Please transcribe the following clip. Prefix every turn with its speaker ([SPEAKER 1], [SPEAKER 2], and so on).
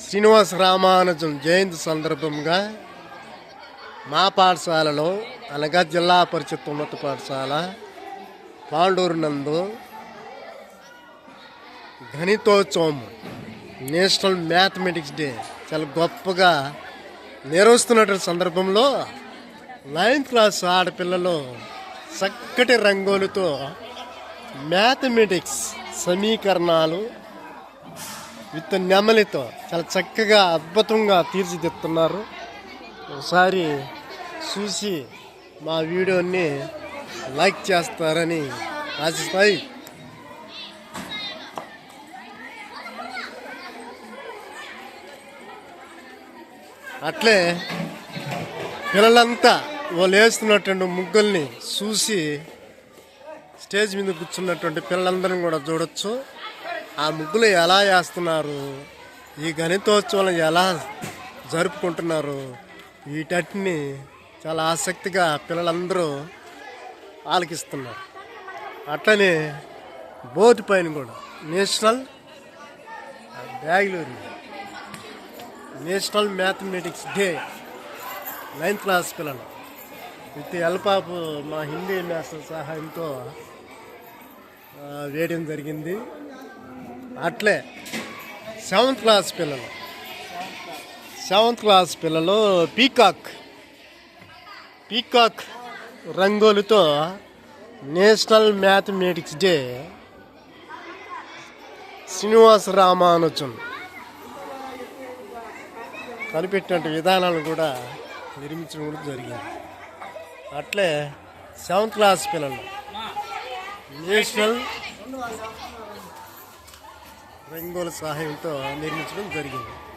[SPEAKER 1] శ్రీనివాస రామానుజం జయంతి సందర్భంగా మా పాఠశాలలో అనగా జిల్లా పరిషత్ ఉన్నత పాఠశాల పాండూరు నందు గణితోత్సవం నేషనల్ మ్యాథమెటిక్స్ డే చాలా గొప్పగా నిర్వహిస్తున్నటువంటి సందర్భంలో నైన్త్ క్లాస్ ఆడపిల్లలు చక్కటి రంగులతో మ్యాథమెటిక్స్ సమీకరణాలు విత్ నెమలితో చాలా చక్కగా అద్భుతంగా తీర్చిదిద్దుతున్నారు. ఒకసారి చూసి మా వీడియోని లైక్ చేస్తారని ఆశిస్తాయి. అట్లే పిల్లలంతా వాళ్ళు వేస్తున్నటువంటి ముగ్గుల్ని చూసి స్టేజ్ మీద కూర్చున్నటువంటి పిల్లలందరం కూడా చూడొచ్చు. ఆ ముగ్గులు ఎలా వేస్తున్నారు? ఈ గణితోత్సవం ఎలా జరుపుకుంటున్నారు? వీటన్నిటిని చాలా ఆసక్తిగా పిల్లలందరూ ఆలకిస్తున్నారు. అట్లనే బోటు పైన కూడా national Bengaluru National Mathematics Day ninth class పిల్లలు. విత్ ఎల్పాపు మా హిందీ మాస్టర్ సహాయంతో వేయడం జరిగింది. అట్లే. సెవెంత్ క్లాస్ పిల్లలు. సెవెంత్ క్లాస్ పిల్లలు peacock. Peacock రంగోలితో National Mathematics Day Srinivasa Ramanujam కనిపెట్టినట్టు విధానాలు కూడా నిర్మించడం కూడా జరిగింది. అట్లే సెవెంత్ క్లాస్ పిల్లలు నేషనల్ రంగోల సహాయంతో నిర్మించడం జరిగింది.